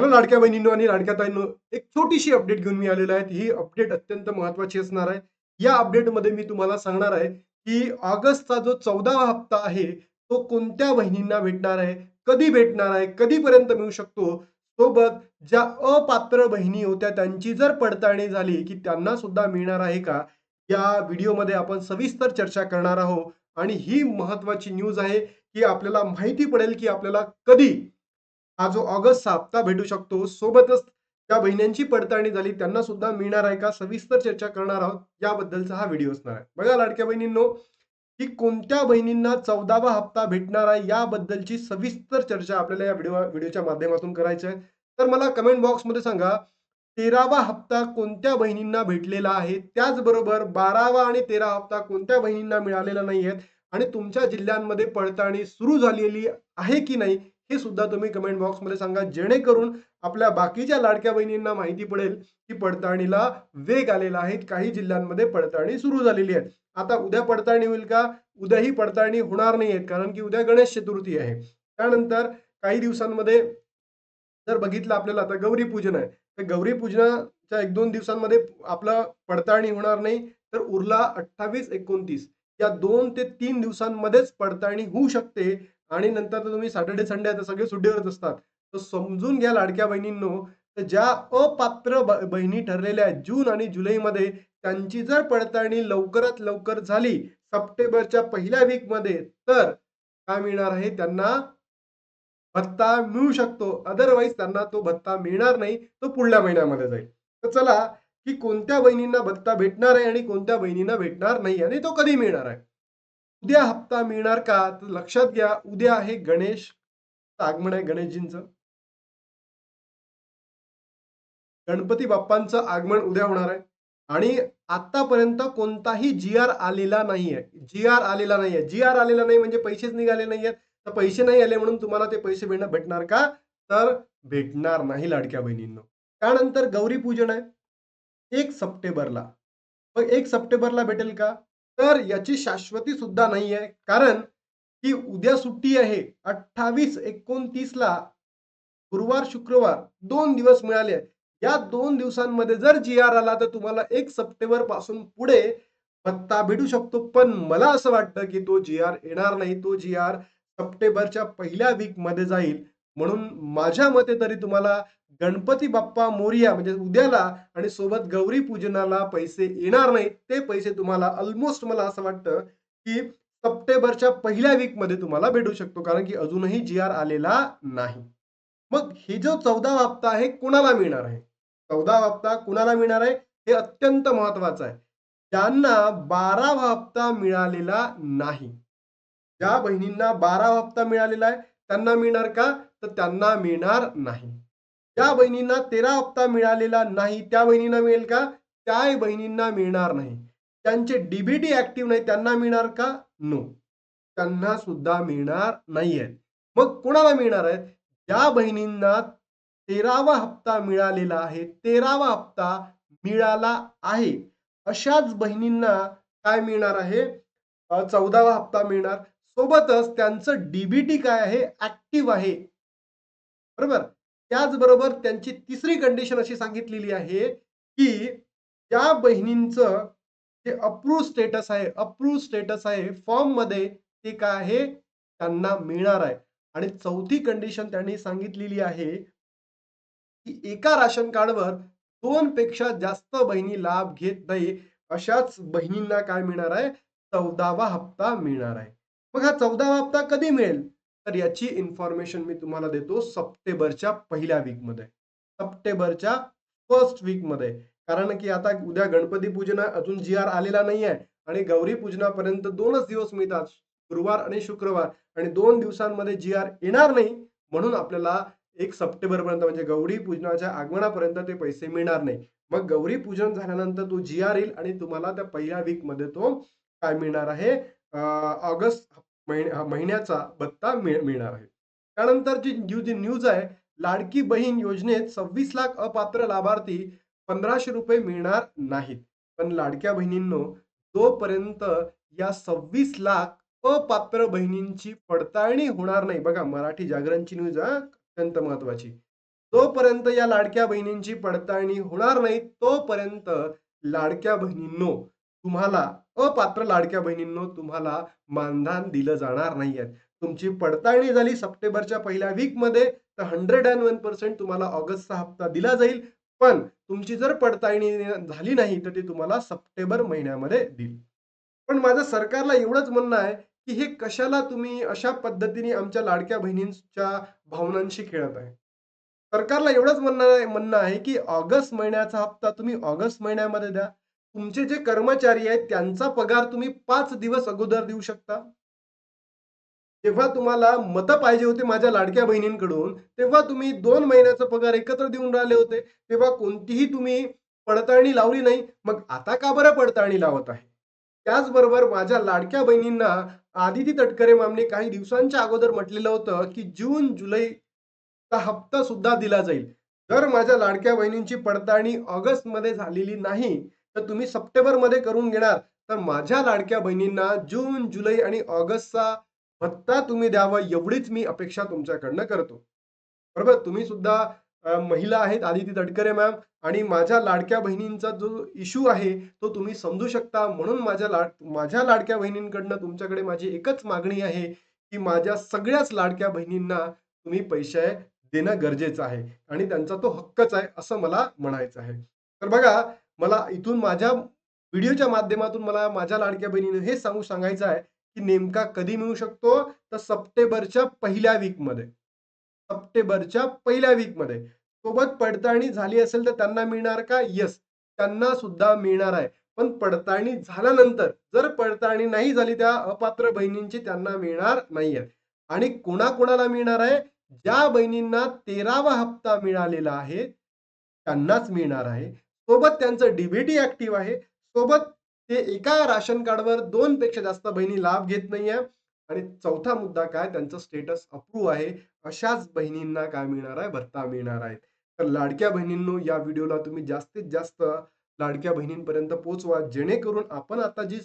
Hello लाडक्या बहिणींनो आणि लाडक्या ताईंनो एक छोटीशी अपडेट घेऊन मी आलेलो आहे. ही अपडेट अत्यंत महत्वाची असणार आहे. या अपडेटमध्ये मी तुम्हाला सांगणार आहे की ऑगस्टचा जो चौदावा हप्ता आहे तो कोणत्या बहिणींना भेटणार आहे कधी भेटणार आहे कधीपर्यंत मिळू शकतो सोबत ज्या अपात्र बहिणी होत्या त्यांची जर पडताळणी झाली की त्यांना सुद्धा मिळणार आहे का या व्हिडिओमध्ये आपण सविस्तर चर्चा करणार आहोत. आणि ही महत्वाची न्यूज आहे की आपल्याला माहिती पडेल की आपल्याला कधी हा जो ऑगस्ट हप्ता भेटू शकतो सोबतच त्या बहिण्यांची पडताळणी झाली त्यांना सुद्धा मिळणार आहे का? सविस्तर चर्चा करणार आहोत. याबद्दलचा हा व्हिडिओ असणार आहे. बघा लाडक्या बहिणींनो की कोणत्या बहिणींना चौदावा हप्ता भेटणार आहे याबद्दलची सविस्तर चर्चा आपल्याला या व्हिडिओ व्हिडिओच्या माध्यमातून करायची आहे. तर मला कमेंट बॉक्समध्ये सांगा तेरावा हप्ता कोणत्या बहिणींना भेटलेला आहे? त्याचबरोबर बारावा आणि तेरा हप्ता कोणत्या बहिणींना मिळालेला नाही आहेत आणि तुमच्या जिल्ह्यांमध्ये पडताळणी सुरू झालेली आहे की नाही? हे सुद्धा तुम्ही कमेंट बॉक्समध्ये सांगा. जेणेकरून आपल्या बाकीच्या लाडक्या बहिणींना माहिती पडेल की पडताळणीला वेग आलेला आहे. काही जिल्ह्यांमध्ये पडताळणी सुरू झालेली आहे. आता उद्या पडताळणी होईल का? उद्या ही पडताळणी होणार नाही आहेत कारण की उद्या गणेश चतुर्थी आहे. त्यानंतर काही दिवसांमध्ये जर बघितलं आपल्याला आता गौरी पूजन आहे. तर गौरी पूजनाच्या एक दोन दिवसांमध्ये आपलं पडताळणी होणार नाही. तर उरला अठ्ठावीस एकोणतीस. या दोन ते तीन दिवसांमध्येच पडताळणी होऊ शकते. आणि नंतर तर तुम्ही सॅटर्डे संडे आता सगळे सुट्टीवरच असतात. तर समजून घ्या लाडक्या बहिणींनो तर ज्या अपात्र बहिणी ठरलेल्या आहेत जून आणि जुलैमध्ये त्यांची जर पडताळणी लवकरात लवकर झाली सप्टेंबरच्या पहिल्या वीकमध्ये तर काय मिळणार आहे? त्यांना भत्ता मिळू शकतो. अदरवाईज त्यांना तो भत्ता मिळणार नाही तो पुढल्या महिन्यामध्ये जाईल. तर चला की कोणत्या बहिणींना भत्ता भेटणार आहे आणि कोणत्या बहिणींना भेटणार नाही आणि तो कधी मिळणार आहे? उद्या हप्ता मिळणार का? तर लक्षात घ्या उद्या आहे गणेश आगमन आहे गणेशजींचं. गणपती बाप्पांचं आगमन उद्या होणार आहे. आणि आतापर्यंत कोणताही जी आर आलेला नाहीये. जी आर आलेला नाहीये. जी आर आलेला नाही म्हणजे पैसेच निघाले नाहीयेत. तर पैसे नाही आले म्हणून तुम्हाला ते पैसे भेटणार भेटणार का? तर भेटणार नाही लाडक्या बहिणींना. त्यानंतर गौरी पूजन आहे. एक सप्टेंबरला. मग एक सप्टेंबरला भेटेल का? तर याची शाश्वती सुद्धा नाही आहे कारण की उद्या सुट्टी आहे. अठ्ठावीस एकोणतीस ला गुरुवार शुक्रवार दोन दिवस मिळाले या दोन दिवसांमध्ये जर जी आर आला तर तुम्हाला एक सप्टेंबरपासून पुढे भत्ता भेटू शकतो. पण मला असं वाटतं की तो जी आर येणार नाही. तो जी आर सप्टेंबरच्या पहिल्या वीकमध्ये जाईल. म्हणून माझ्या मते तरी तुम्हाला गणपती बाप्पा मोरिया म्हणजे उद्याला आणि सोबत गौरी पूजनाला पैसे येणार नाहीत ते पैसे तुम्हाला ऑलमोस्ट मला असं वाटतं की सप्टेंबरच्या पहिल्या वीकमध्ये तुम्हाला भेटू शकतो कारण की अजूनही जी आर आलेला नाही. मग हे जो चौदा हप्ता आहे कुणाला मिळणार आहे? चौदा हप्ता कुणाला मिळणार आहे? हे अत्यंत महत्वाचं आहे. ज्यांना बारावा हप्ता मिळालेला नाही ज्या बहिणींना बारावा हप्ता मिळालेला आहे त्यांना मिळणार का? तर त्यांना मिळणार नाही. ज्या बहिणींना तेरा हप्ता मिळालेला नाही त्या बहिणींना मिळेल का? त्या बहिणींना मिळणार नाही. त्यांचे डीबीटी ऍक्टिव्ह नाही त्यांना मिळणार का? नो त्यांना सुद्धा मिळणार नाहीये. मग कोणाला मिळणार आहेत ज्या बहिणींना तेरावा हप्ता मिळालेला आहे. तेरावा हप्ता मिळाला आहे. अशाच बहिणींना काय मिळणार आहे? चौदावा हप्ता मिळणार. सोबतच त्यांचं डीबीटी काय आहे? ऍक्टिव्ह आहे. बरोबर? त्याचबरोबर त्यांची तिसरी कंडिशन अशी सांगितलेली आहे की ज्या बहिणींचं जे अप्रूव्ह स्टेटस आहे अप्रूव्ह स्टेटस आहे फॉर्ममध्ये ते काय आहे? त्यांना मिळणार आहे. आणि चौथी कंडिशन त्यांनी सांगितलेली आहे की एका राशन कार्डवर दोन पेक्षा जास्त बहिणी लाभ घेत नाही अशाच बहिणींना काय मिळणार आहे? चौदावा हप्ता मिळणार आहे. मग हा चौदावा हप्ता कधी मिळेल? तर याची इन्फॉर्मेशन मी तुम्हाला देतो सप्टेंबरच्या पहिल्या वीकमध्ये. सप्टेंबरच्या फर्स्ट वीकमध्ये कारण की आता उद्या गणपती पूजन अजून जी आर आलेला नाही आहे आणि गौरी पूजनापर्यंत दोनच दिवस मिळतात. गुरुवार आणि शुक्रवार. आणि दोन दिवसांमध्ये जी आर येणार नाही म्हणून आपल्याला एक सप्टेंबर पर्यंत म्हणजे गौरी पूजनाच्या आगमनापर्यंत ते पैसे मिळणार नाही. मग गौरी पूजन झाल्यानंतर तो जी आर येईल आणि तुम्हाला त्या पहिल्या वीकमध्ये तो काय मिळणार आहे? ऑगस्ट महिन्या महिन्याचा भत्ता मिळ- मिळणार आहे. त्यानंतरची जी जी न्यूज आहे लाडकी बहीण योजनेत सव्वीस लाख अपात्र लाभार्थी पंधराशे रुपये मिळणार नाहीत. पण लाडक्या बहिणींनो जोपर्यंत या सव्वीस लाख अपात्र बहिणींची पडताळणी होणार नाही बघा मराठी जागरणची न्यूज अत्यंत महत्वाची जोपर्यंत या लाडक्या बहिणींची पडताळणी होणार नाही तोपर्यंत लाडक्या बहिणींनो तुम्हाला अपात्र लाडक्या बहिणींनो तुम्हाला मानधन दिलं जाणार नाहीये तुमची पडताळणी झाली सप्टेंबरच्या पहिल्या वीकमध्ये तर हंड्रेड अँड वन पर्सेंट तुम्हाला ऑगस्टचा हप्ता दिला जाईल. पण तुमची जर पडताळणी झाली नाही तर ती तुम्हाला सप्टेंबर महिन्यामध्ये देईल पण माझं सरकारला एवढंच म्हणणं आहे की हे कशाला तुम्ही अशा पद्धतीने आमच्या लाडक्या बहिणींच्या भावनांशी खेळत आहे? सरकारला एवढंच म्हणणं म्हणणं आहे की ऑगस्ट महिन्याचा हप्ता तुम्ही ऑगस्ट महिन्यामध्ये द्या. तुमचे जे कर्मचारी आहेत त्यांचा पगार तुम्ही पाच दिवस अगोदर देऊ शकता. जेव्हा तुम्हाला मतं पाहिजे होते माझ्या लाडक्या बहिणींकडून तेव्हा तुम्ही दोन महिन्याचा पगार एकत्र देऊन राहिले होते. तेव्हा कोणतीही तुम्ही पडताळणी लावली नाही. मग आता का बरं पडताळणी लावत आहे? त्याचबरोबर माझ्या लाडक्या बहिणींना आदिती तटकरे मामने काही दिवसांच्या अगोदर म्हटलेलं होतं की जून जुलैचा हप्ता सुद्धा दिला जाईल. जर माझ्या लाडक्या बहिणींची पडताळणी ऑगस्टमध्ये झालेली नाही तर तुम्ही सप्टेंबरमध्ये करून घेणार. तर माझ्या लाडक्या बहिणींना जून जुलै आणि ऑगस्टचा भत्ता तुम्ही द्यावं एवढीच मी अपेक्षा तुमच्याकडनं करतो. बरोबर? तुम्ही सुद्धा महिला आहेत आदिती तडकरे मॅम आणि माझ्या लाडक्या बहिणींचा जो इश्यू आहे तो तुम्ही समजू शकता. म्हणून माझ्या लाड माझ्या लाडक्या बहिणींकडनं तुमच्याकडे माझी एकच मागणी आहे की माझ्या सगळ्याच लाडक्या बहिणींना तुम्ही पैसे देणं गरजेचं आहे. आणि त्यांचा तो हक्कच आहे असं मला म्हणायचं आहे. तर बघा मला इथून माझ्या व्हिडिओच्या माध्यमातून मला माझ्या लाडक्या बहिणीने हे सांगू सांगायचं आहे की नेमका कधी मिळू शकतो? तर सप्टेंबरच्या पहिल्या वीकमध्ये. सप्टेंबरच्या पहिल्या वीकमध्ये. सोबत पडताळणी झाली असेल तर त्यांना मिळणार का? येस त्यांना सुद्धा मिळणार आहे. पण पडताळणी झाल्यानंतर जर पडताळणी नाही झाली त्या अपात्र बहिणींची त्यांना मिळणार नाहीये. आणि कोणाकोणाला मिळणार आहे? ज्या बहिणींना तेरावा हप्ता मिळालेला आहे त्यांनाच मिळणार आहे. सोबत त्यांचं डीबीटी ऍक्टिव्ह आहे. सोबत ते एका राशन कार्डवर दोन पेक्षा जास्त बहिणी लाभ घेत नाहीये. आणि चौथा मुद्दा काय? त्यांचं स्टेटस अप्रूव्ह आहे. अशाच बहिणींना काय मिळणार आहे? भत्ता मिळणार आहे. तर लाडक्या बहिणींनो या व्हिडिओला तुम्ही जास्तीत जास्त लाडक्या बहिणींपर्यंत पोहोचवा. जेणेकरून आपण आता जी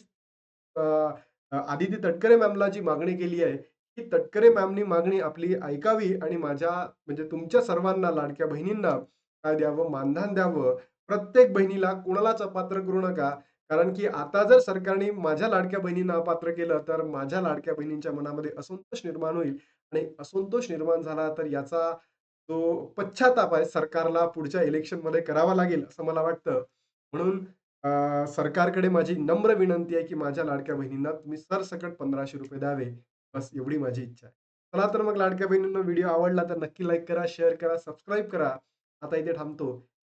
आदिती तटकरे मॅमला जी मागणी केली आहे ती तटकरे मॅमनी मागणी आपली ऐकावी आणि माझ्या म्हणजे तुमच्या सर्वांना लाडक्या बहिणींना काय द्यावं? मानधन द्यावं? प्रत्येक बहिणीला कुणालाच अपात्र करू नका. कारण की आता जर सरकारने माझ्या लाडक्या बहिणींना अपात्र केलं तर माझ्या लाडक्या बहिणींच्या मनामध्ये असंतोष निर्माण होईल. आणि असंतोष निर्माण झाला तर याचा जो पश्चाताप आहे सरकारला पुढच्या इलेक्शनमध्ये करावा लागेल असं मला वाटतं. म्हणून सरकारकडे माझी नम्र विनंती आहे की माझ्या लाडक्या बहिणींना तुम्ही सरसकट पंधराशे रुपये द्यावे. बस एवढी माझी इच्छा आहे. चला तर मग लाडक्या बहिणींना व्हिडिओ आवडला तर नक्की लाईक करा शेअर करा सबस्क्राईब करा. आता इथे थांबतो.